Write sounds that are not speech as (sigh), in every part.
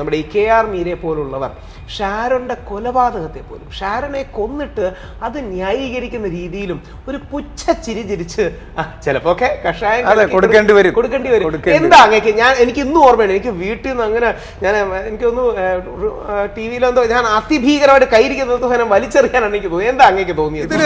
നമ്മുടെ ഈ K R മീരെ പോലുള്ളവർ ഷാരോന്റെ കൊലപാതകത്തെ പോലും ഷാരനെ കൊന്നിട്ട് അത് ന്യായീകരിക്കുന്ന രീതിയിലും ഒരു പുച്ഛ ചിരി ചിരിച്ച് ചിലപ്പോ ഒക്കെ കഷായം കൊടുക്കേണ്ടി വരും. കൊടുക്കേണ്ടി വരും. എന്താ അങ്ങേക്ക്? ഞാൻ എനിക്ക് ഇന്നും ഓർമ്മയാണ് എനിക്ക് വീട്ടിൽ നിന്ന് അങ്ങനെ ഞാൻ എനിക്കൊന്ന് ടി വിയിലെന്തോ ഞാൻ അതിഭീകരമായിട്ട് കൈരിക്കുന്നത് ഞാൻ വലിച്ചെറിയാനാണ് എനിക്ക് തോന്നിയത്. എന്താ അങ്ങേക്ക് തോന്നിയത്? ഇതിൽ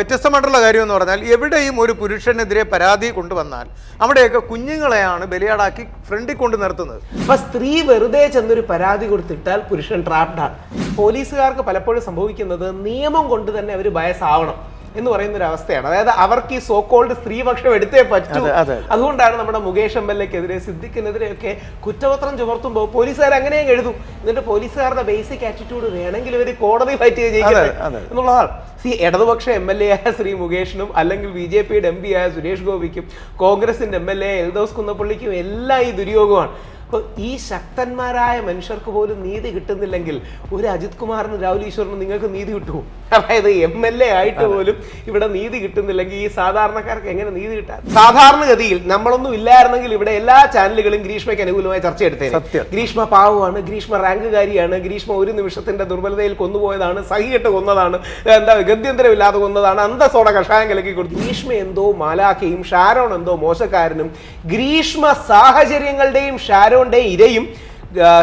വ്യത്യസ്തമായിട്ടുള്ള കാര്യം എന്ന് പറഞ്ഞാൽ എവിടെയും ഒരു പുരുഷനെതിരെ പരാതി കൊണ്ടുവന്നാൽ അവിടെയൊക്കെ കുഞ്ഞുങ്ങളെയാണ് ബലിയാടാക്കി ഫ്രണ്ടിൽ കൊണ്ട് നിർത്തുന്നത്. അപ്പൊ സ്ത്രീ വെറുതെ ചെന്നൊരു പരാതി കൊടുത്തിട്ടാൽ പുരുഷൻ ട്രാപ്ഡാണ് പോലീസുകാർക്ക് പലപ്പോഴും സംഭവിക്കുന്നത് നിയമം കൊണ്ട് തന്നെ അവർ ബയസാവണം എന്ന് പറയുന്ന ഒരു അവസ്ഥയാണ് അതായത് അവർക്ക് ഈ സോ കോൾഡ് സ്ത്രീപക്ഷം എടുത്തേ പറ്റൂ. അതെ, അതെ. അതുകൊണ്ടാണ് നമ്മുടെ മുകേഷ് എം എൽ എക്കെതിരെ സിദ്ദിഖിനെതിരെയൊക്കെ കുറ്റപത്രം ചുമർത്തുമ്പോൾ പോലീസുകാർ അങ്ങനെയും എഴുതും. എന്നിട്ട് പോലീസുകാരുടെ ബേസിക് ആറ്റിറ്റ്യൂഡ് വേണമെങ്കിൽ ഇവർ കോടതി ഫൈറ്റ് അതെ. എന്നുള്ളതാണ് സി ഇടതുപക്ഷ എം എൽ എ ആയ ശ്രീ മുകേഷിനും അല്ലെങ്കിൽ ബി ജെ പിയുടെ എം പി ആയ സുരേഷ് ഗോപിക്കും കോൺഗ്രസിന്റെ എം എൽ എ എൽദോസ് കുന്നപ്പള്ളിക്കും എല്ലാം ഈ ദുര്യോഗമാണ്. അപ്പൊ ഈ ശക്തന്മാരായ മനുഷ്യർക്ക് പോലും നീതി കിട്ടുന്നില്ലെങ്കിൽ ഒരു അജിത് കുമാറിനും രാഹുൽ ഈശ്വറിനും നിങ്ങൾക്ക് നീതി കിട്ടുമോ? അതായത് എം എൽ എ ആയിട്ട് പോലും ഇവിടെ നീതി കിട്ടുന്നില്ലെങ്കിൽ ഈ സാധാരണക്കാർക്ക് എങ്ങനെ നീതി കിട്ടാൻ? സാധാരണഗതിയിൽ നമ്മളൊന്നും ഇല്ലായിരുന്നെങ്കിൽ ഇവിടെ എല്ലാ ചാനലുകളും ഗ്രീഷ്മയ്ക്ക് അനുകൂലമായി ചർച്ച എടുത്തേ സത്യം. ഗ്രീഷ്മ പാവമാണ് ഗ്രീഷ്മ റാങ്കുകാരിയാണ് ഗ്രീഷ്മ ഒരു നിമിഷത്തിന്റെ ദുർബലതയിൽ കൊന്നുപോയതാണ് സഹിയിട്ട് കൊന്നതാണ് എന്താ ഗത്യന്തരമില്ലാതെ കൊന്നതാണ് അന്തസ്സോടെ കഷായം കലക്കി കൊടുത്തു. ഗ്രീഷ്മ എന്തോ മാലാഖയും ഷാരോൺ എന്തോ മോശക്കാരനും ഗ്രീഷ്മ സാഹചര്യങ്ങളുടെയും ഷാരോന്റെയും ഇരയും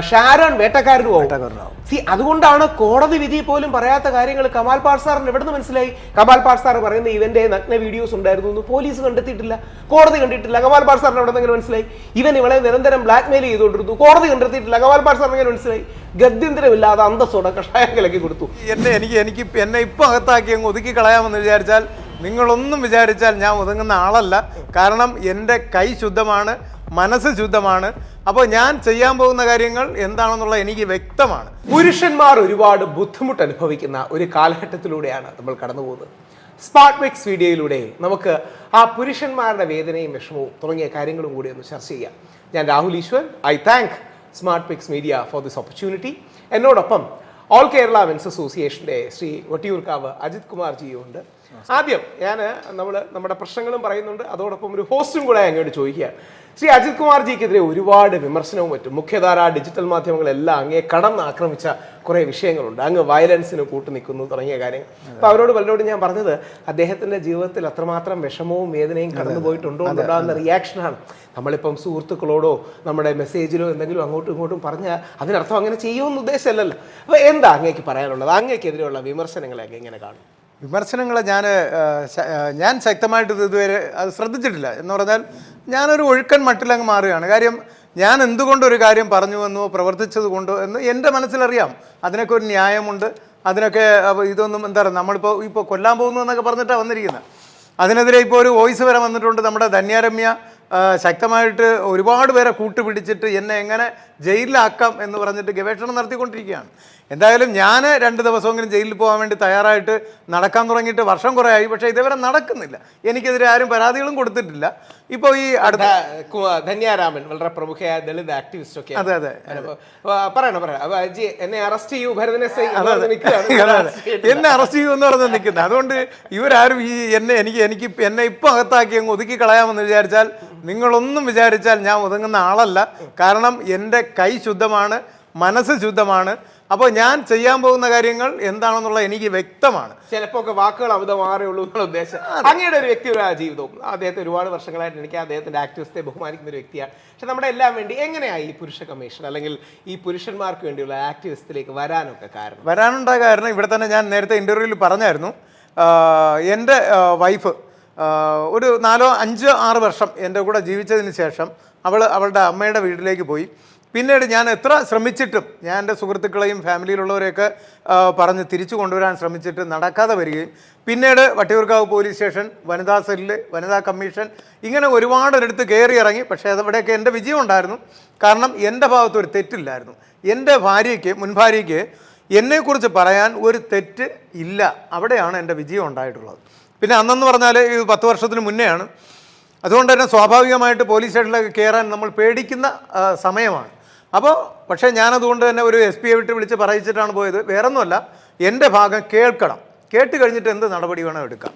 ഷാരോൺ വേട്ടക്കാരനും. സി അതുകൊണ്ടാണ് കോടതി വിധി പോലും പറയാത്ത കാര്യങ്ങൾ കമാൽ പാർസാറിന് എവിടുന്ന് മനസ്സിലായി? കമാൽ പാർസാർ പറയുന്ന ഇവന്റെ നഗ്ന വീഡിയോസ് ഉണ്ടായിരുന്നു എന്ന് പോലീസ് കണ്ടെത്തിയിട്ടില്ല. കോടതി കണ്ടിട്ടില്ല. കമാൽ പാർസാറിന് എവിടെ നിന്ന് മനസ്സിലായി? ഇവൻ ഇവളെ നിരന്തരം ബ്ലാക്ക്മെയിൽ ചെയ്തുകൊണ്ടിരുന്നു. കോടതി കണ്ടെത്തിയിട്ടില്ല. കമാൽ പാർസാറിന് എങ്ങനെ മനസ്സിലായി? ഗദ്യന്തരമില്ലാതെ അന്തസ്സോടെ കഷായം കിളക്കി കൊടുത്തു. എന്നെ എനിക്ക് എനിക്ക് എന്നെ ഇപ്പം അകത്താക്കി അങ്ങ് ഒതുക്കി കളയാമെന്ന് വിചാരിച്ചാൽ നിങ്ങളൊന്നും വിചാരിച്ചാൽ ഞാൻ ഒതുങ്ങുന്ന ആളല്ല. കാരണം എന്റെ കൈ ശുദ്ധമാണ് മനസ്സ് ശുദ്ധമാണ്. അപ്പോൾ ഞാൻ ചെയ്യാൻ പോകുന്ന കാര്യങ്ങൾ എന്താണെന്നുള്ള എനിക്ക് വ്യക്തമാണ്. പുരുഷന്മാർ ഒരുപാട് ബുദ്ധിമുട്ട് അനുഭവിക്കുന്ന ഒരു കാലഘട്ടത്തിലൂടെയാണ് നമ്മൾ കടന്നു പോകുന്നത്. സ്മാർട്ട് മിക്സ് വീഡിയോയിലൂടെ നമുക്ക് ആ പുരുഷന്മാരുടെ വേദനയും വിഷമവും തുടങ്ങിയ കാര്യങ്ങളും കൂടി ഒന്ന് ചർച്ച ചെയ്യാം. ഞാൻ Rahul Easwar I thank smart mix media for this opportunity എന്നോടൊപ്പം ഓൾ കേരള മെൻസ് അസോസിയേഷന്റെ ശ്രീ വട്ടിയൂർക്കാവ് അജിത് കുമാർ ജിയുണ്ട് ആദ്യം ഞാൻ നമ്മൾ നമ്മുടെ പ്രശ്നങ്ങളും പറയുന്നുണ്ട്. അതോടൊപ്പം ഒരു ഹോസ്റ്റും കൂടെ അങ്ങോട്ട് ചോദിക്കുകയാണ്. ശ്രീ അജിത് കുമാർ ജിക്കെതിരെ ഒരുപാട് വിമർശനവും മറ്റും മുഖ്യധാര ഡിജിറ്റൽ മാധ്യമങ്ങളെല്ലാം അങ്ങേ കടന്ന് ആക്രമിച്ച കുറെ വിഷയങ്ങളുണ്ട്. അങ്ങ് വയലൻസിന് കൂട്ടു നിൽക്കുന്നു തുടങ്ങിയ കാര്യങ്ങൾ. അപ്പൊ അവരോട് പലരോടും ഞാൻ പറഞ്ഞത് അദ്ദേഹത്തിന്റെ ജീവിതത്തിൽ അത്രമാത്രം വിഷമവും വേദനയും കടന്നു പോയിട്ടുണ്ടോ ഉണ്ടാകുന്ന റിയാക്ഷനാണ് നമ്മളിപ്പം സുഹൃത്തുക്കളോടോ നമ്മുടെ മെസ്സേജിലോ എന്തെങ്കിലും അങ്ങോട്ടും ഇങ്ങോട്ടും പറഞ്ഞാൽ അതിനർത്ഥം അങ്ങനെ ചെയ്യുമെന്ന് ഉദ്ദേശമല്ലല്ലോ. അപ്പൊ എന്താ അങ്ങേക്ക് പറയാനുള്ളത്? അങ്ങേക്കെതിരെയുള്ള വിമർശനങ്ങളെ എങ്ങനെ കാണും? വിമർശനങ്ങൾ ഞാൻ ഞാൻ ശക്തമായിട്ട് ഇത് ഇതുവരെ അത് ശ്രദ്ധിച്ചിട്ടില്ല. എന്ന് പറഞ്ഞാൽ ഞാനൊരു ഒഴുക്കൻ മട്ടിലങ്ങ് മാറുകയാണ്. കാര്യം ഞാൻ എന്തുകൊണ്ടൊരു കാര്യം പറഞ്ഞു എന്നോ പ്രവർത്തിച്ചത് കൊണ്ടോ എന്ന് എന്റെ മനസ്സിലറിയാം. അതിനൊക്കെ ഒരു ന്യായമുണ്ട്. അതിനൊക്കെ ഇതൊന്നും എന്താ പറയുക നമ്മളിപ്പോൾ ഇപ്പോൾ കൊല്ലാൻ പോകുന്നു എന്നൊക്കെ പറഞ്ഞിട്ടാണ് വന്നിരിക്കുന്നത്. അതിനെതിരെ ഇപ്പോൾ ഒരു വോയിസ് വരെ വന്നിട്ടുണ്ട് നമ്മുടെ ധന്യാരമ്യ. ശക്തമായിട്ട് ഒരുപാട് പേരെ കൂട്ടുപിടിച്ചിട്ട് എന്നെ എങ്ങനെ ജയിലിലാക്കാം എന്ന് പറഞ്ഞിട്ട് ഗവേഷണം നടത്തിക്കൊണ്ടിരിക്കുകയാണ്. എന്തായാലും ഞാൻ രണ്ട് ദിവസമെങ്കിലും ജയിലിൽ പോകാൻ വേണ്ടി തയ്യാറായിട്ട് നടക്കാൻ തുടങ്ങിയിട്ട് വർഷം കുറേ ആയി പക്ഷേ ഇതേവരെ നടക്കുന്നില്ല. എനിക്കെതിരെ ആരും പരാതികളും കൊടുത്തിട്ടില്ല. ഇപ്പോൾ ഈ അടുത്ത ധന്യാരാമൻ വളരെ പ്രമുഖയായ ദളിത് ആക്ടിവിസ്റ്റ് ഒക്കെ അതെ അതെ. പറയണം പറയാം എന്നെ അറസ്റ്റ് ചെയ്യൂ ഭരതനെ എന്ന്. അതെ, അതെ. എന്നെ അറസ്റ്റ് പറഞ്ഞ് നിൽക്കുന്നത്. അതുകൊണ്ട് ഇവരാരും ഈ എന്നെ എനിക്ക് എനിക്ക് എന്നെ ഇപ്പം അകത്താക്കി അങ്ങ് ഒതുക്കി കളയാമെന്ന് വിചാരിച്ചാൽ നിങ്ങളൊന്നും വിചാരിച്ചാൽ ഞാൻ ഒതുങ്ങുന്ന ആളല്ല. കാരണം എന്റെ കൈ ശുദ്ധമാണ് മനസ്സ് ശുദ്ധമാണ്. അപ്പോൾ ഞാൻ ചെയ്യാൻ പോകുന്ന കാര്യങ്ങൾ എന്താണെന്നുള്ള എനിക്ക് വ്യക്തമാണ്. ചിലപ്പോ ഒക്കെ വാക്കുകൾ അമിത മാറേ ഉള്ളൂ എന്നുള്ള ഉദ്ദേശം. അങ്ങയുടെ ഒരു വ്യക്തിപരമായ ജീവിതവും അദ്ദേഹത്തെ ഒരുപാട് വർഷങ്ങളായിട്ട് എനിക്ക് അദ്ദേഹത്തിന്റെ ആക്ടിവിസ്റ്റെ ബഹുമാനിക്കുന്ന ഒരു വ്യക്തിയാണ്. പക്ഷെ നമ്മുടെ എല്ലാം വേണ്ടി എങ്ങനെയായി ഈ പുരുഷ കമ്മീഷൻ അല്ലെങ്കിൽ ഈ പുരുഷന്മാർക്ക് വേണ്ടിയുള്ള ആക്ടിവിസ്റ്റിലേക്ക് വരാനൊക്കെ കാരണം? വരാനുണ്ടായ കാരണം ഇവിടെ തന്നെ ഞാൻ നേരത്തെ ഇന്റർവ്യൂവിൽ പറഞ്ഞായിരുന്നു. എന്റെ വൈഫ് ഒരു നാലോ അഞ്ചോ ആറ് വർഷം എന്റെ കൂടെ ജീവിച്ചതിന് ശേഷം അവൾ അവളുടെ അമ്മയുടെ വീട്ടിലേക്ക് പോയി. പിന്നീട് ഞാൻ എത്ര ശ്രമിച്ചിട്ടും ഞാൻ എന്റെ സുഹൃത്തുക്കളെയും ഫാമിലിയിലുള്ളവരെയൊക്കെ പറഞ്ഞ് തിരിച്ചു കൊണ്ടുവരാൻ ശ്രമിച്ചിട്ട് നടക്കാതെ വരികയും പിന്നീട് വട്ടിയൂർക്കാവ് പോലീസ് സ്റ്റേഷൻ വനിതാ സെല്ല് വനിതാ കമ്മീഷൻ ഇങ്ങനെ ഒരുപാടൊരിടത്ത് കയറി ഇറങ്ങി പക്ഷേ അതവിടെയൊക്കെ എന്റെ വിജയം ഉണ്ടായിരുന്നു. കാരണം എന്റെ ഭാഗത്ത് ഒരു തെറ്റില്ലായിരുന്നു. എന്റെ ഭാര്യയ്ക്ക് മുൻ ഭാര്യയ്ക്ക് എന്നെക്കുറിച്ച് പറയാൻ ഒരു തെറ്റ് ഇല്ല. അവിടെയാണ് എന്റെ വിജയം ഉണ്ടായിട്ടുള്ളത്. പിന്നെ അന്നെന്ന് പറഞ്ഞാൽ ഇത് പത്ത് വർഷത്തിന് മുന്നെയാണ്. അതുകൊണ്ട് തന്നെ സ്വാഭാവികമായിട്ട് പോലീസ് സ്റ്റേഷനിലൊക്കെ കയറാൻ നമ്മൾ പേടിക്കുന്ന സമയമാണ്. അപ്പോൾ പക്ഷേ ഞാനതുകൊണ്ട് തന്നെ ഒരു എസ് പിയെ വിട്ട് വിളിച്ച് പറയിച്ചിട്ടാണ് പോയത്. വേറൊന്നുമല്ല എന്റെ ഭാഗം കേൾക്കണം. കേട്ട് കഴിഞ്ഞിട്ട് എന്ത് നടപടി വേണം എടുക്കാം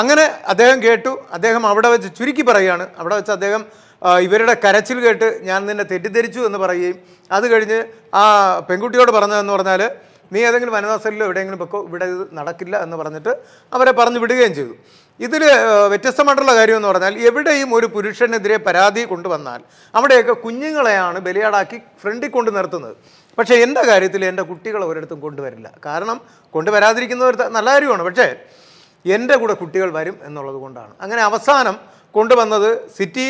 അങ്ങനെ അദ്ദേഹം കേട്ടു. അദ്ദേഹം അവിടെ വെച്ച് ചുരുക്കി പറയുകയാണ്. അവിടെ വെച്ച് അദ്ദേഹം ഇവരുടെ കരച്ചിൽ കേട്ട് ഞാൻ നിന്നെ തെറ്റിദ്ധരിച്ചു എന്ന് പറയുകയും അത് കഴിഞ്ഞ് ആ പെൺകുട്ടിയോട് പറഞ്ഞതെന്ന് പറഞ്ഞാൽ നീ ഏതെങ്കിലും വനിതാ സെല്ലിലോ എവിടെയെങ്കിലും വെക്കോ ഇവിടെ ഇത് നടക്കില്ല എന്ന് പറഞ്ഞിട്ട് അവരെ പറഞ്ഞു വിടുകയും ചെയ്തു. ഇതിൽ വ്യത്യസ്തമായിട്ടുള്ള കാര്യം എന്ന് പറഞ്ഞാൽ എവിടെയും ഒരു പുരുഷനെതിരെ പരാതി കൊണ്ടുവന്നാൽ അവിടെയൊക്കെ കുഞ്ഞുങ്ങളെയാണ് ബലിയാടാക്കി ഫ്രണ്ടിൽ കൊണ്ട് നിർത്തുന്നത്. പക്ഷേ എന്റെ കാര്യത്തിൽ എന്റെ കുട്ടികളെ ഒരിടത്തും കൊണ്ടുവരില്ല. കാരണം കൊണ്ടുവരാതിരിക്കുന്നവർ നല്ല കാര്യമാണ്. പക്ഷേ എന്റെ കൂടെ കുട്ടികൾ വരും എന്നുള്ളത് കൊണ്ടാണ്. അങ്ങനെ അവസാനം കൊണ്ടുവന്നത് സിറ്റി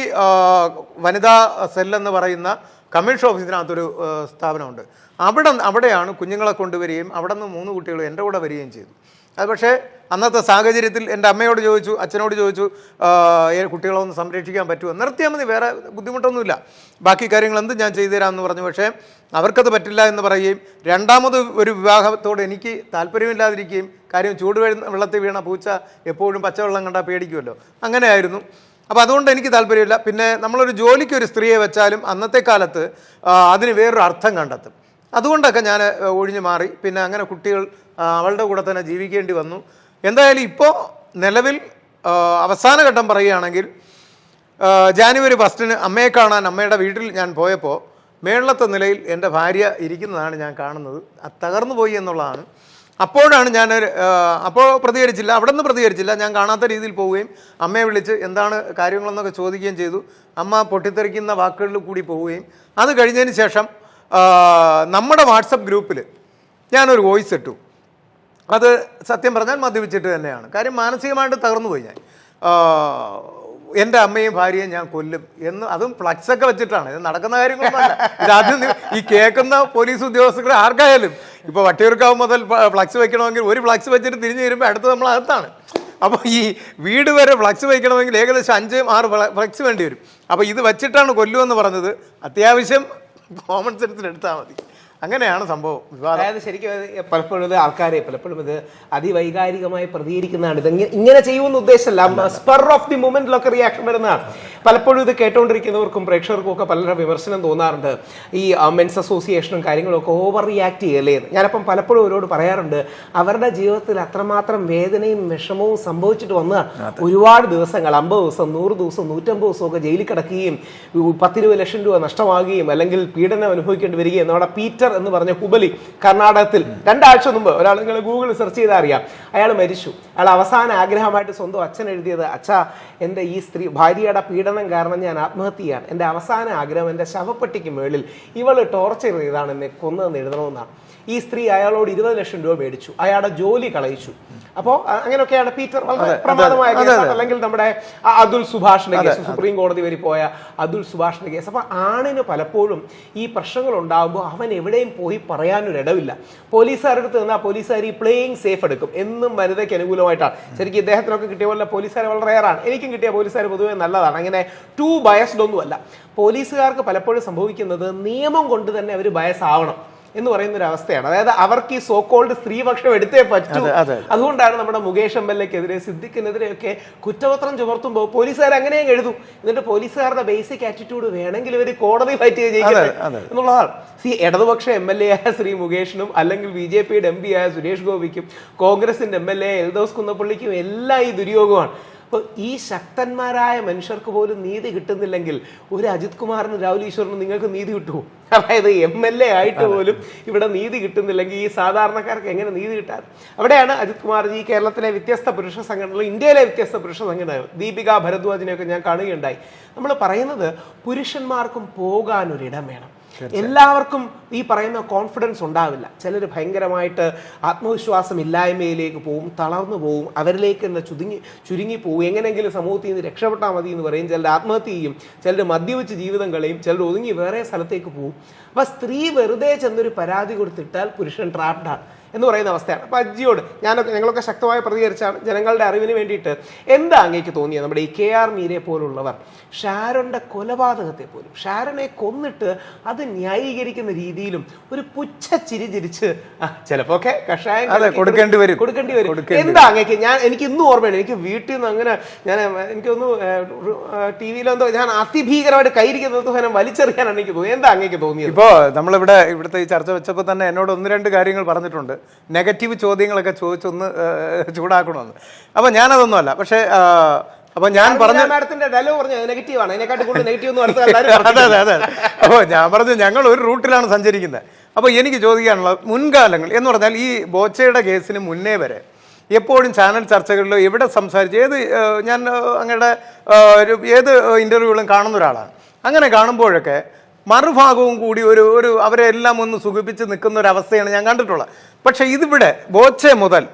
വനിതാ സെല്ലെന്ന് പറയുന്ന കമ്മീഷൻ ഓഫീസിനകത്തൊരു സ്ഥാപനമുണ്ട്. അവിടെ അവിടെയാണ് കുഞ്ഞുങ്ങളെ കൊണ്ടുവരികയും അവിടെ നിന്ന് മൂന്ന് കുട്ടികൾ എന്റെ കൂടെ വരികയും ചെയ്തു. അത് പക്ഷേ അന്നത്തെ സാഹചര്യത്തിൽ എന്റെ അമ്മയോട് ചോദിച്ചു അച്ഛനോട് ചോദിച്ചു കുട്ടികളൊന്ന് സംരക്ഷിക്കാൻ പറ്റുമോ? നിർത്തിയാൽ മതി വേറെ ബുദ്ധിമുട്ടൊന്നുമില്ല. ബാക്കി കാര്യങ്ങൾ എന്ത് ഞാൻ ചെയ്തു തരാമെന്ന് പറഞ്ഞു. പക്ഷേ അവർക്കത് പറ്റില്ല എന്ന് പറയുകയും രണ്ടാമത് ഒരു വിവാഹത്തോട് എനിക്ക് താല്പര്യമില്ലാതിരിക്കുകയും കാര്യം ചൂട് വെള്ള- വെള്ളത്തിൽ വീണ പൂച്ച എപ്പോഴും പച്ചവെള്ളം കണ്ടാൽ പേടിക്കുമല്ലോ. അങ്ങനെയായിരുന്നു. അപ്പോൾ അതുകൊണ്ട് എനിക്ക് താല്പര്യമില്ല. പിന്നെ നമ്മളൊരു ജോലിക്ക് ഒരു സ്ത്രീയെ വെച്ചാലും അന്നത്തെ കാലത്ത് അതിന് വേറൊരു അർത്ഥം കണ്ടെത്തും. അതുകൊണ്ടൊക്കെ ഞാൻ ഒഴിഞ്ഞു മാറി. പിന്നെ അങ്ങനെ കുട്ടികൾ അവളുടെ കൂടെ തന്നെ ജീവിക്കേണ്ടി വന്നു. എന്തായാലും ഇപ്പോൾ നിലവിൽ അവസാന ഘട്ടം പറയുകയാണെങ്കിൽ ജാനുവരി ഫസ്റ്റിന് അമ്മയെ കാണാൻ അമ്മയുടെ വീട്ടിൽ ഞാൻ പോയപ്പോൾ മേളത്തെ നിലയിൽ എന്റെ ഭാര്യ ഇരിക്കുന്നതാണ് ഞാൻ കാണുന്നത്. തകർന്നു പോയി എന്നുള്ളതാണ്. അപ്പോഴാണ് ഞാൻ അപ്പോൾ പ്രതികരിച്ചില്ല. അവിടെ നിന്ന് പ്രതികരിച്ചില്ല. ഞാൻ കാണാത്ത രീതിയിൽ പോവുകയും അമ്മയെ വിളിച്ച് എന്താണ് കാര്യങ്ങളെന്നൊക്കെ ചോദിക്കുകയും ചെയ്തു. അമ്മ പൊട്ടിത്തെറിക്കുന്ന വാക്കുകളിൽ കൂടി പോവുകയും. അത് കഴിഞ്ഞതിന് ശേഷം നമ്മുടെ വാട്സപ്പ് ഗ്രൂപ്പിൽ ഞാനൊരു വോയിസ് ഇട്ടു. അത് സത്യം പറഞ്ഞാൽ മദ്യപിച്ചിട്ട് തന്നെയാണ്. കാര്യം മാനസികമായിട്ട് തകർന്നു പോയി ഞാൻ എന്റെ അമ്മയും ഭാര്യയും ഞാൻ കൊല്ലും എന്ന് അതും ഫ്ലക്സ് ഒക്കെ വെച്ചിട്ടാണ്. ഇത് നടക്കുന്ന കാര്യങ്ങളൊന്നുമല്ല ഇതാദ്യം ഈ കേൾക്കുന്ന പോലീസ് ഉദ്യോഗസ്ഥർ ആർക്കായാലും ഇപ്പോൾ വട്ടിയൂർക്കാവ് മുതൽ ഫ്ലക്സ് വെക്കണമെങ്കിൽ ഒരു ഫ്ലക്സ് വെച്ചിട്ട് തിരിഞ്ഞു വരുമ്പോൾ അടുത്ത് നമ്മൾ അകത്താണ്. അപ്പോൾ ഈ വീട് വരെ ഫ്ലക്സ് വയ്ക്കണമെങ്കിൽ ഏകദേശം അഞ്ച് ആറ് ഫ്ലക്സ് വേണ്ടി വരും. അപ്പോൾ ഇത് വെച്ചിട്ടാണ് കൊല്ലുമെന്ന് പറഞ്ഞത്. അത്യാവശ്യം കോമൺ സെൻസിൽ എടുത്താൽ മതി. അങ്ങനെയാണ് സംഭവം. വിവാദം. അതായത് ശരിക്കും പലപ്പോഴും ഇത് ആൾക്കാരെ പലപ്പോഴും ഇത് അതിവൈകാരികമായി പ്രതികരിക്കുന്നതാണ്. ഇത് ഇങ്ങ- ഇങ്ങനെ ചെയ്യുമെന്ന് ഉദ്ദേശമല്ല. സ്പർ ഓഫ് ദി മൂമെന്റിലൊക്കെ റിയാക്ഷൻ വരുന്നതാണ്. പലപ്പോഴും ഇത് കേട്ടുകൊണ്ടിരിക്കുന്നവർക്കും പ്രേക്ഷകർക്കും ഒക്കെ പലരുടെ വിമർശനം തോന്നാറുണ്ട്. ഈ മെൻസ് അസോസിയേഷനും കാര്യങ്ങളൊക്കെ ഓവർ റിയാക്ട് ചെയ്യല്ലേ ഞാനപ്പം പലപ്പോഴും അവരോട് പറയാറുണ്ട് അവരുടെ ജീവിതത്തിൽ അത്രമാത്രം വേദനയും വിഷമവും സംഭവിച്ചിട്ട് വന്ന ഒരുപാട് ദിവസങ്ങൾ അമ്പത് ദിവസം നൂറ് ദിവസം നൂറ്റമ്പത് ദിവസമൊക്കെ ജയിലിൽ കിടക്കുകയും പത്തിരുപത് ലക്ഷം രൂപ നഷ്ടമാകുകയും അല്ലെങ്കിൽ പീഡനം അനുഭവിക്കേണ്ടി വരികയും നമ്മുടെ പീറ്റർ എന്ന് പറഞ്ഞ ഹുബലി കർണാടകത്തിൽ. രണ്ടാഴ്ച മുമ്പ് ഒരാൾ നിങ്ങൾ ഗൂഗിളിൽ സെർച്ച് ചെയ്താൽ അറിയാം. അയാൾ മരിച്ചു. അയാൾ അവസാന ആഗ്രഹമായിട്ട് സ്വന്തം അച്ഛൻ എഴുതിയത് അച്ഛാ എന്റെ ഈ സ്ത്രീ ഭാര്യയുടെ പീഡനം കാരണം ഞാൻ ആത്മഹത്യയാണ്. എന്റെ അവസാന ആഗ്രഹം എന്റെ ശവപ്പെട്ടിക്ക് മേളിൽ. ഇവൾ ടോർച്ചർ ചെയ്താണ് എന്നെ കൊന്നതെന്ന് എഴുതണമെന്നാണ്. ഈ സ്ത്രീ അയാളോട് ഇരുപത് ലക്ഷം രൂപ മേടിച്ചു. അയാളുടെ ജോലി കളയിച്ചു. അപ്പോൾ അങ്ങനെയൊക്കെയാണ് പീറ്റർ വളരെ പ്രമാദമായ കേസ്. അല്ലെങ്കിൽ നമ്മുടെ അതുൽ സുഭാഷിന്റെ കേസ് സുപ്രീം കോടതി വരെ പോയ അതുൽ സുഭാഷിന്റെ കേസ്. അപ്പൊ ആണിന് പലപ്പോഴും ഈ പ്രശ്നങ്ങൾ ഉണ്ടാകുമ്പോൾ അവൻ എവിടെയും പോയി പറയാനൊരിടവില്ല. പോലീസുകാരുടെ അടുത്ത് നിന്നാൽ പോലീസുകാർ ഈ പ്ലേയിങ് സേഫ് എടുക്കും. എന്നും വനിതയ്ക്ക് അനുകൂലമായിട്ടാണ്. ശരിക്കും ഇദ്ദേഹത്തിനൊക്കെ കിട്ടിയ പോലെ പോലീസുകാർ വളരെ ഏറാണ് എനിക്കും കിട്ടിയ പോലീസുകാർ പൊതുവെ നല്ലതാണ്. അങ്ങനെ ടു ബയസ്ഡ് ഒന്നുമല്ല. പോലീസുകാർക്ക് പലപ്പോഴും സംഭവിക്കുന്നത് നിയമം കൊണ്ട് തന്നെ അവർ ബയസ് ആവണം. എന്ന് പറയുന്ന ഒരു അവസ്ഥയാണ് അതായത് അവർക്ക് ഈ സോ കോൾഡ് സ്ത്രീപക്ഷം എടുത്തേ പറ്റൂ. അതെ, അതെ. അതുകൊണ്ടാണ് നമ്മുടെ മുകേഷ് എം എൽ എക്കെതിരെ സിദ്ദിഖിനെതിരെയൊക്കെ കുറ്റപത്രം ചുമർത്തുമ്പോൾ പോലീസുകാർ അങ്ങനെയും എഴുതും. എന്നിട്ട് പോലീസുകാരുടെ ബേസിക് ആറ്റിറ്റ്യൂഡ് വേണമെങ്കിൽ ഇവർ കോടതി ഫൈറ്റ് ചെയ്ത് ജയിക്കട്ടെ അതെ. എന്നുള്ളതാണ് സി ഇടതുപക്ഷ എം എൽ എ ആയ ശ്രീ മുകേഷിനും അല്ലെങ്കിൽ ബി ജെ പിയുടെ എം പി ആയ സുരേഷ് ഗോപിക്കും കോൺഗ്രസിന്റെ എം എൽ എ എൽദോസ് കുന്നപ്പള്ളിക്കും എല്ലാം ഈ ദുര്യോഗമാണ്. അപ്പോൾ ഈ ശക്തന്മാരായ മനുഷ്യർക്ക് പോലും നീതി കിട്ടുന്നില്ലെങ്കിൽ ഒരു അജിത് കുമാറിനും രാഹുൽ ഈശ്വറിനും നിങ്ങൾക്ക് നീതി കിട്ടുമോ? അതായത് എം എൽ എ ആയിട്ട് പോലും ഇവിടെ നീതി കിട്ടുന്നില്ലെങ്കിൽ ഈ സാധാരണക്കാർക്ക് എങ്ങനെ നീതി കിട്ടാൻ? അവിടെയാണ് അജിത് കുമാർജി കേരളത്തിലെ വ്യത്യസ്ത പുരുഷ സംഘടനകൾ ഇന്ത്യയിലെ വ്യത്യസ്ത പുരുഷ സംഘടനകൾ ദീപിക ഭരദ്വാജിനെയൊക്കെ ഞാൻ കാണുകയുണ്ടായി. നമ്മൾ പറയുന്നത് പുരുഷന്മാർക്കും പോകാനൊരിടം വേണം. എല്ലാവർക്കും ഈ പറയുന്ന കോൺഫിഡൻസ് ഉണ്ടാവില്ല. ചിലർ ഭയങ്കരമായിട്ട് ആത്മവിശ്വാസം ഇല്ലായ്മയിലേക്ക് പോവും തളർന്നു പോവും അവരിലേക്ക് തന്നെ ചുരുങ്ങി ചുരുങ്ങി പോവും. എങ്ങനെയെങ്കിലും സമൂഹത്തിൽ നിന്ന് രക്ഷപ്പെട്ടാൽ മതി എന്ന് പറയും. ചിലർ ആത്മഹത്യ ചെയ്യും ചിലർ മദ്യവെച്ച് ജീവിതം കളയും ചിലർ ഒതുങ്ങി വേറെ സ്ഥലത്തേക്ക് പോവും. അപ്പം സ്ത്രീ വെറുതെ ചെന്നൊരു പരാതി കൊടുത്തിട്ടാൽ പുരുഷൻ ട്രാപ്ഡാണ് എന്ന് പറയുന്ന അവസ്ഥയാണ്. അപ്പൊ അജിയോട് ഞാനൊക്കെ ഞങ്ങളൊക്കെ ശക്തമായി പ്രതികരിച്ചാണ് ജനങ്ങളുടെ അറിവിന് വേണ്ടിയിട്ട് എന്താ അങ്ങേക്ക് തോന്നിയത്? നമ്മുടെ ഈ കെ ആർ മീരെ പോലുള്ളവർ ഷാരോന്റെ കൊലപാതകത്തെ പോലും ഷാരനെ കൊന്നിട്ട് അത് ന്യായീകരിക്കുന്ന രീതിയിലും ഒരു പുച്ഛ ചിരി ചിരിച്ച് ചിലപ്പോ ഒക്കെ കഷായം കൊടുക്കേണ്ടി വരും. കൊടുക്കേണ്ടി വരും. എന്താ അങ്ങേക്ക്? ഞാൻ എനിക്ക് ഇന്നും ഓർമ്മയാണ് എനിക്ക് വീട്ടിൽ നിന്ന് അങ്ങനെ ഞാൻ എനിക്കൊന്ന് ടി വിയിലെന്തോ ഞാൻ അതിഭീകരമായിട്ട് കൈയിരിക്കുന്ന ഫലം വലിച്ചെറിയാനാണ് എനിക്ക് തോന്നിയത്. എന്താ അങ്ങേക്ക് തോന്നിയത്? ഇപ്പോൾ നമ്മളിവിടെ ഇവിടുത്തെ ഈ ചർച്ച വെച്ചപ്പോൾ തന്നെ എന്നോട് ഒന്ന് രണ്ട് കാര്യങ്ങൾ പറഞ്ഞിട്ടുണ്ട്. നെഗറ്റീവ് ചോദ്യങ്ങളൊക്കെ ചോദിച്ചൊന്ന് ചൂടാക്കണമെന്ന്. അപ്പോൾ ഞാനതൊന്നുമല്ല. പക്ഷേ അപ്പോൾ (laughs) ഞാൻ പറഞ്ഞു മാഡത്തിന്റെ ഡയലോഗ് പറഞ്ഞ നെഗറ്റീവാണ്. ആണ് അതിനെക്കാട്ടി കൂടുതൽ നെഗറ്റീവ് എന്ന് അതെ അതെ അതെ. അപ്പോൾ ഞാൻ പറഞ്ഞു ഞങ്ങൾ ഒരു റൂട്ടിലാണ് സഞ്ചരിക്കുന്നത്. അപ്പോൾ എനിക്ക് ചോദിക്കാനുള്ള മുൻകാലങ്ങൾ എന്ന് പറഞ്ഞാൽ ഈ ബോച്ചയുടെ കേസിന് മുന്നേ വരെ എപ്പോഴും ചാനൽ ചർച്ചകളിലോ എവിടെ സംസാരിച്ച് ഏത് ഞാൻ അങ്ങയുടെ ഒരു ഏത് ഇന്റർവ്യൂകളും കാണുന്ന ഒരാളാണ്. അങ്ങനെ കാണുമ്പോഴൊക്കെ മറുഭാഗവും കൂടി ഒരു ഒരു അവരെ എല്ലാം ഒന്ന് സുഖിപ്പിച്ച് നിൽക്കുന്ന ഒരു അവസ്ഥയാണ് ഞാൻ കണ്ടിട്ടുള്ളത്. പക്ഷേ ഇതിവിടെ ബോച്ചെ മുതൽ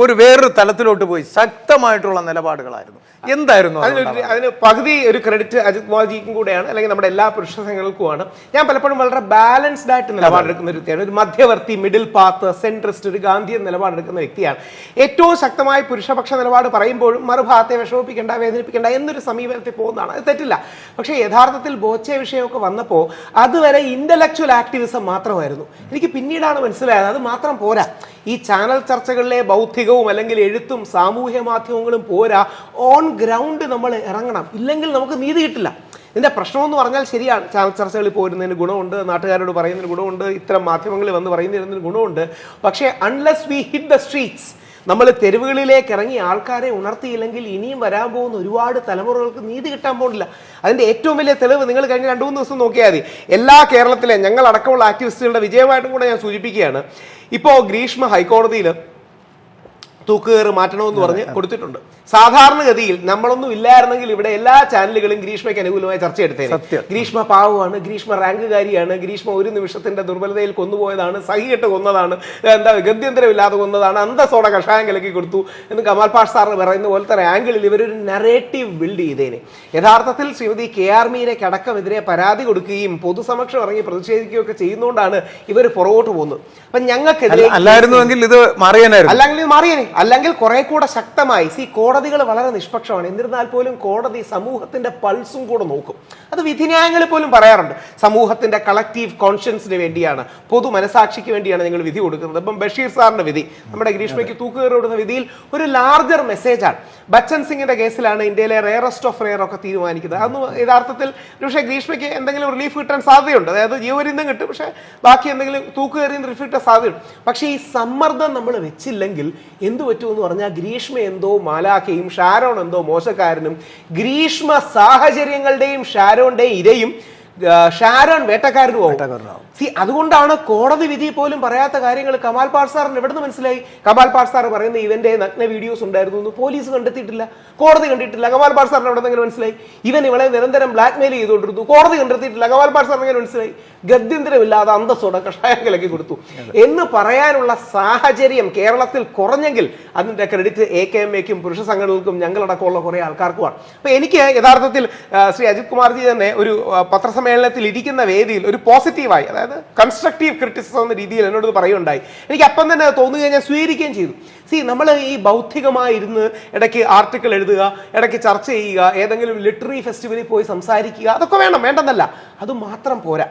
ഒരു വേറൊരു തലത്തിലോട്ട് പോയി ശക്തമായിട്ടുള്ള നിലപാടുകളായിരുന്നു. എന്തായിരുന്നു അതിനൊരു അതിന് പകുതി ഒരു ക്രെഡിറ്റ് അജിത് മോദിജിക്കും കൂടെയാണ് അല്ലെങ്കിൽ നമ്മുടെ എല്ലാ പുരുഷ സംഘങ്ങൾക്കുമാണ്. ഞാൻ പലപ്പോഴും വളരെ ബാലൻസ്ഡ് ആയിട്ട് നിലപാടെടുക്കുന്ന ഒരു വ്യക്തിയാണ്. ഒരു മധ്യവർത്തി മിഡിൽ പാത്ത് സെൻട്രിസ്റ്റ് ഒരു ഗാന്ധിയൻ നിലപാടെടുക്കുന്ന വ്യക്തിയാണ്. ഏറ്റവും ശക്തമായ പുരുഷപക്ഷ നിലപാട് പറയുമ്പോഴും മറുഭാഗത്തെ വിഷമിപ്പിക്കേണ്ട വേദനിപ്പിക്കേണ്ട എന്നൊരു സമീപനത്തിൽ പോകുന്നതാണ്. അത് തെറ്റില്ല. പക്ഷേ യഥാർത്ഥത്തിൽ ബോച്ചെ വിഷയമൊക്കെ വന്നപ്പോൾ അതുവരെ ഇന്റലക്ച്വൽ ആക്ടിവിസം മാത്രമായിരുന്നു. എനിക്ക് പിന്നീടാണ് മനസ്സിലായത്. അത് മാത്രം പോരാ. ഈ ചാനൽ ചർച്ചകളിലെ ബൗദ്ധികവും അല്ലെങ്കിൽ എഴുത്തും സാമൂഹ്യ മാധ്യമങ്ങളും പോരാ ഓൺ ഗ്രൗണ്ട് നമ്മൾ ഇറങ്ങണം. ഇല്ലെങ്കിൽ നമുക്ക് നീതി കിട്ടില്ല. ഇതിന്റെ പ്രശ്നമെന്ന് പറഞ്ഞാൽ ശരിയാണ്. ചാനൽ ചർച്ചകളിൽ പോരുന്നതിന് ഗുണമുണ്ട് നാട്ടുകാരോട് പറയുന്നതിന് ഗുണമുണ്ട് ഇത്തരം മാധ്യമങ്ങളിൽ വന്ന് പറയുന്നതിന് ഗുണമുണ്ട്. പക്ഷേ unless we hit the streets നമ്മൾ തെരുവുകളിലേക്ക് ഇറങ്ങി ആൾക്കാരെ ഉണർത്തിയില്ലെങ്കിൽ ഇനിയും വരാൻ പോകുന്ന ഒരുപാട് തലമുറകൾക്ക് നീതി കിട്ടാൻ പോകുന്നില്ല. അതിന്റെ ഏറ്റവും വലിയ തെളിവ് നിങ്ങൾ കഴിഞ്ഞ രണ്ട് മൂന്ന് ദിവസം നോക്കിയാൽ മതി. എല്ലാ കേരളത്തിലെ ഞങ്ങൾ അടക്കമുള്ള ആക്ടിവിസ്റ്റുകളുടെ വിജയമായിട്ടും കൂടെ ഞാൻ സൂചിപ്പിക്കുകയാണ്. ഇപ്പോൾ ഗ്രീഷ്മ ഹൈക്കോടതിയിൽ തൂക്കുകയറ് മാറ്റണമെന്ന് പറഞ്ഞ് കൊടുത്തിട്ടുണ്ട്. സാധാരണഗതിയിൽ നമ്മളൊന്നും ഇല്ലായിരുന്നെങ്കിൽ ഇവിടെ എല്ലാ ചാനലുകളും ഗ്രീഷ്മയ്ക്ക് അനുകൂലമായി ചർച്ച എടുത്തേനെ സത്യം. ഗ്രീഷ്മ പാവമാണ് ഗ്രീഷ്മ റാങ്കുകാരിയാണ് ഗ്രീഷ്മ ഒരു നിമിഷത്തിന്റെ ദുർബലതയിൽ കൊന്നുപോയതാണ് സഹിയിട്ട് കൊന്നതാണ് എന്താ ഗത്യന്തരമില്ലാതെ കൊന്നതാണ് അന്തസ്സോടെ കഷായം കലക്കി കൊടുത്തു എന്ന് കമാൽ പാഷ് സാർ പറയുന്ന പോലത്തെ റാങ്കിളിൽ ഇവരൊരു നെറേറ്റീവ് ബിൽഡ് ചെയ്തേനെ. യഥാർത്ഥത്തിൽ ശ്രീമതി കെ ആർ മീനയ്ക്ക് അടക്കമെതിരെ പരാതി കൊടുക്കുകയും പൊതുസമക്ഷം ഇറങ്ങി പ്രതിഷേധിക്കുകയും ഒക്കെ ചെയ്യുന്നതുകൊണ്ടാണ് ഇവർ പുറകോട്ട് പോകുന്നത്. അപ്പൊ ഞങ്ങൾക്കെതിരെ അല്ലായിരുന്നുവെങ്കിൽ ഇത് മാറിയാനായിരുന്നു. അല്ലെങ്കിൽ ഇത് മാറിയനെ. അല്ലെങ്കിൽ കുറെ കൂടെ ശക്തമായി. സി കോടതികൾ വളരെ നിഷ്പക്ഷമാണ്. എന്നിരുന്നാൽ പോലും കോടതി സമൂഹത്തിന്റെ പൾസും കൂടെ നോക്കും. അത് വിധിന്യായങ്ങളിൽ പോലും പറയാറുണ്ട്. സമൂഹത്തിന്റെ കളക്റ്റീവ് കോൺഷ്യൻസിന് വേണ്ടിയാണ് പൊതു മനസാക്ഷിക്ക് വേണ്ടിയാണ് നിങ്ങൾ വിധി കൊടുക്കുന്നത്. ഇപ്പം ബഷീർ സാറിന്റെ വിധി നമ്മുടെ ഗ്രീഷ്മയ്ക്ക് തൂക്കുകയറി കൊടുക്കുന്ന വിധിയിൽ ഒരു ലാർജർ മെസ്സേജാണ് ബച്ചൻ സിംഗിന്റെ കേസിലാണ് ഇന്ത്യയിലെ റേറസ്റ്റ് ഓഫ് റെയർ ഒക്കെ തീരുമാനിക്കുന്നത്. അതൊന്നും യഥാർത്ഥത്തിൽ പക്ഷേ ഗ്രീഷ്മയ്ക്ക് എന്തെങ്കിലും റിലീഫ് കിട്ടാൻ സാധ്യതയുണ്ട്. അതായത് ജീവരിന്തം കിട്ടും പക്ഷേ ബാക്കി എന്തെങ്കിലും തൂക്കുകയറിയും റിലീഫ് കിട്ടാൻ സാധ്യതയുണ്ട്. പക്ഷേ ഈ സമ്മർദ്ദം നമ്മൾ വെച്ചില്ലെങ്കിൽ എന്ത് പറ്റുമെന്ന് പറഞ്ഞാൽ ഗ്രീഷ്മ എന്തോ മാലാഖയും ഷാരോൺ എന്തോ മോശക്കാരനും ഗ്രീഷ്മ സാഹചര്യങ്ങളുടെയും ഷാരോണിന്റെയും ഇരയും ഷാരോൺ വേട്ടക്കാരനും വേട്ടക്കാരനാവും. സി അതുകൊണ്ടാണ് കോടതി വിധി പോലും പറയാത്ത കാര്യങ്ങൾ കമാൽ പാർസാറിന് എവിടുന്ന് മനസ്സിലായി? കമാൽ പാർസാർ സാർ പറയുന്ന ഇവന്റെ നഗ്ന വീഡിയോസ് ഉണ്ടായിരുന്നു എന്ന് പോലീസ് കണ്ടെത്തിയിട്ടില്ല. കോടതി കണ്ടിട്ടില്ല. കമാൽ പാർസാറിന് എവിടെ നിന്ന് മനസ്സിലായി? ഇവൻ ഇവളെ നിരന്തരം ബ്ലാക്ക് മെയിൽ ചെയ്തുകൊണ്ടിരുന്നു. കോടതി കണ്ടെത്തിയിട്ടില്ല. കമാൽ പാഷ് സാറിന് എങ്ങനെ മനസ്സിലായി? ഗദ്യന്തരമില്ലാതെ അന്തസ്സോടെ കഷായം കലക്കി കൊടുത്തു എന്ന് പറയാനുള്ള സാഹചര്യം കേരളത്തിൽ കുറഞ്ഞെങ്കിൽ അതിന്റെ ക്രെഡിറ്റ് എ കെ എം എക്കും പുരുഷ സംഘടനകൾക്കും ഞങ്ങളടക്കമുള്ള കുറെ ആൾക്കാർക്കുമാണ്. അപ്പൊ എനിക്ക് യഥാർത്ഥത്തിൽ ശ്രീ അജിത് കുമാർജി തന്നെ ഒരു ആ, പത്രസമ്മേളനത്തിൽ ഇരിക്കുന്ന വേദിയിൽ ഒരു പോസിറ്റീവായി അതായത് കൺസ്ട്രക്റ്റീവ് ക്രിറ്റിസിസം എന്ന രീതിയിൽ എന്നോട് പറയുണ്ടായി എനിക്ക് അപ്പം തന്നെ തോന്നുകയും ഞാൻ സ്വീകരിക്കുകയും ചെയ്തു. സി നമ്മൾ ഈ ബൗദ്ധികമായി ഇരുന്ന് ഇടയ്ക്ക് ആർട്ടിക്കിൾ എഴുതുക ഇടയ്ക്ക് ചർച്ച ചെയ്യുക ഏതെങ്കിലും ലിറ്ററി ഫെസ്റ്റിവലിൽ പോയി സംസാരിക്കുക അതൊക്കെ വേണം വേണ്ടെന്നല്ല. അത് മാത്രം പോരാ.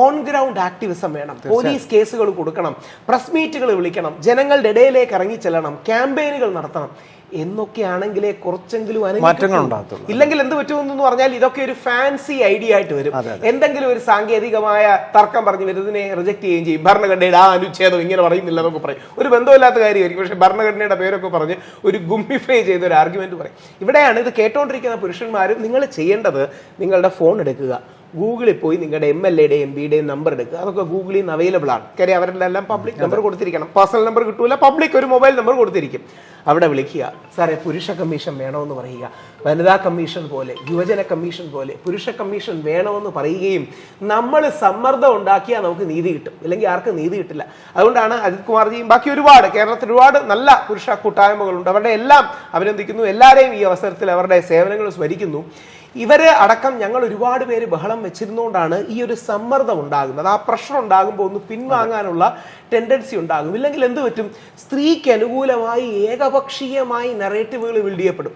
ഓൺ ഗ്രൗണ്ട് ആക്ടിവിസം വേണം. പോലീസ് കേസുകൾ കൊടുക്കണം. പ്രസ് മീറ്റുകൾ വിളിക്കണം. ജനങ്ങളുടെ ഇടയിലേക്ക് ഇറങ്ങി ചെല്ലണം ക്യാമ്പയിനുകൾ നടത്തണം. എന്നൊക്കെയാണെങ്കിലേ കുറച്ചെങ്കിലും അനങ്ങി മാറ്റങ്ങൾ. ഉണ്ടാകത്തുള്ളൂ. ഇല്ലെങ്കിൽ എന്ത് പറ്റുമെന്ന് പറഞ്ഞാൽ ഇതൊക്കെ ഒരു ഫാൻസി ഐഡിയ ആയിട്ട് വരും. എന്തെങ്കിലും ഒരു സാങ്കേതികമായ തർക്കം പറഞ്ഞു വരുന്നതിനെ റിജക്ട് ചെയ്യുകയും ചെയ്യും. ഭരണഘടനയുടെ ആ അനുച്ഛേദം ഇങ്ങനെ പറയുന്നില്ല എന്നൊക്കെ പറയും. ഒരു ബന്ധമില്ലാത്ത കാര്യമായിരിക്കും. പക്ഷേ ഭരണഘടനയുടെ പേരൊക്കെ പറഞ്ഞ് ഒരു ഗുമ്മിഫൈ ചെയ്ത ഒരു ആർഗ്യുമെന്റ് പറയും. ഇവിടെയാണ് ഇത് കേട്ടോണ്ടിരിക്കുന്ന പുരുഷന്മാരും നിങ്ങൾ ചെയ്യേണ്ടത് നിങ്ങളുടെ ഫോൺ എടുക്കുക. ഗൂഗിളിൽ പോയി നിങ്ങളുടെ എം എൽ എയുടെയും എം പിയുടെയും നമ്പർ എടുക്കുക. അതൊക്കെ ഗൂഗിളിൽ നിന്ന് അവൈലബിൾ ആണ്. കാര്യം അവരുടെ എല്ലാം പബ്ലിക് നമ്പർ കൊടുത്തിരിക്കണം. പേഴ്സണൽ നമ്പർ കിട്ടൂല പബ്ലിക് ഒരു മൊബൈൽ നമ്പർ കൊടുത്തിരിക്കും. അവിടെ വിളിക്കുക സാറേ പുരുഷ കമ്മീഷൻ വേണമെന്ന് പറയുക. വനിതാ കമ്മീഷൻ പോലെ യുവജന കമ്മീഷൻ പോലെ പുരുഷ കമ്മീഷൻ വേണമെന്ന് പറയുകയും നമ്മൾ സമ്മർദ്ദം ഉണ്ടാക്കിയാൽ നമുക്ക് നീതി കിട്ടും. ഇല്ലെങ്കിൽ ആർക്കും നീതി കിട്ടില്ല. അതുകൊണ്ടാണ് അജിത് കുമാർജിയും ബാക്കി ഒരുപാട് കേരളത്തിൽ ഒരുപാട് നല്ല പുരുഷ കൂട്ടായ്മകളുണ്ട്. അവരുടെ എല്ലാം അഭിനന്ദിക്കുന്നു. എല്ലാവരെയും ഈ അവസരത്തിൽ അവരുടെ സേവനങ്ങൾ സ്മരിക്കുന്നു. ഇവർ അടക്കം ഞങ്ങൾ ഒരുപാട് പേര് ബഹളം വെച്ചിരുന്നുകൊണ്ടാണ് ഈ ഒരു സമ്മർദ്ദം ഉണ്ടാകുന്നത്. ആ പ്രഷർ ഉണ്ടാകുമ്പോൾ ഒന്ന് പിൻവാങ്ങാനുള്ള ടെൻഡൻസി ഉണ്ടാകും. ഇല്ലെങ്കിൽ എന്ത് പറ്റും? സ്ത്രീക്ക് അനുകൂലമായി ഏകപക്ഷീയമായി നറേറ്റീവുകൾ ബിൽഡ് ചെയ്യപ്പെടും